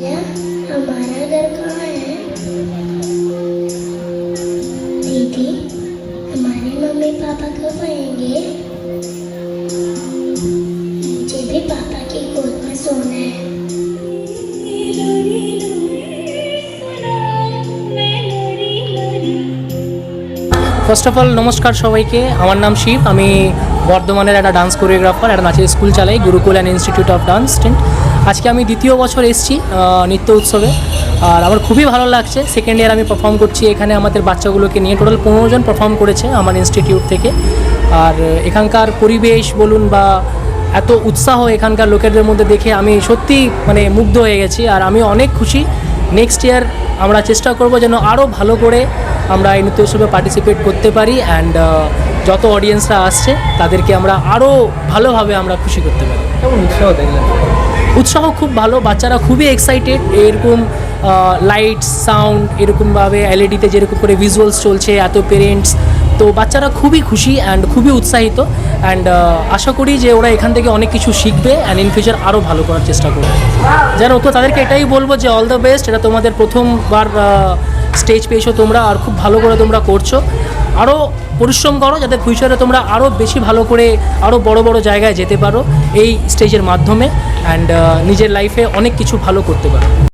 भैया हमारा घर कहाँ है दीदी हमारे मम्मी पापा कब आएंगे मुझे भी पापा की गोद में सोना है ফার্স্ট অফ অল নমস্কার সবাইকে আমার নাম শিব আমি বর্ধমানের একটা ডান্স কোরিওগ্রাফার একটা নাচের স্কুল চালাই Gurukul and institute of dance আজকে আমি দ্বিতীয় বছর এসেছি নৃত্য উৎসবে। আর আমার খুবই ভালো লাগছে। সেকেন্ড ইয়ার আমি পারফর্ম করছি এখানে আমাদের বাচ্চাগুলোকে নিয়ে। টোটাল পনেরো জন পারফর্ম করেছে আমার ইনস্টিটিউট থেকে। আর এখানকার পরিবেশ বলুন বা এত উৎসাহ এখানকার লোকেদের মধ্যে দেখে আমি সত্যি মানে মুগ্ধ হয়ে গেছি। আর আমি অনেক খুশি। নেক্সট ইয়ার আমরা চেষ্টা করব যেন আরও ভালো করে আমরা এই নৃত্য উৎসবে পার্টিসিপেট করতে পারি অ্যান্ড যত অডিয়েন্সরা আসছে তাদেরকে আমরা আরও ভালোভাবে আমরা খুশি করতে পারি। কেমন উৎসাহ দেখলেন? উৎসাহ খুব ভালো, বাচ্চারা খুবই এক্সাইটেড এরকম লাইট সাউন্ড এরকমভাবে এলইডিতে যেরকম করে ভিজুয়ালস চলছে, এত পেরেন্টস তো বাচ্চারা খুবই খুশি অ্যান্ড খুবই উৎসাহিত। অ্যান্ড আশা করি যে ওরা এখান থেকে অনেক কিছু শিখবে অ্যান্ড ইন ফিউচার আরও ভালো করার চেষ্টা করবে। যেন তো তাদেরকে এটাই বলব যে অল দ্য বেস্ট এটা তোমাদের প্রথমবার স্টেজ পেয়েছ তোমরা আর খুব ভালো করে তোমরা করছ। আরও পরিশ্রম করো যাতে ফিউচারে তোমরা আরও বেশি ভালো করে আরও বড় বড় জায়গায় যেতে পারো এই স্টেজের মাধ্যমে। অ্যান্ড নিজের লাইফে অনেক কিছু ভালো করতে পারো।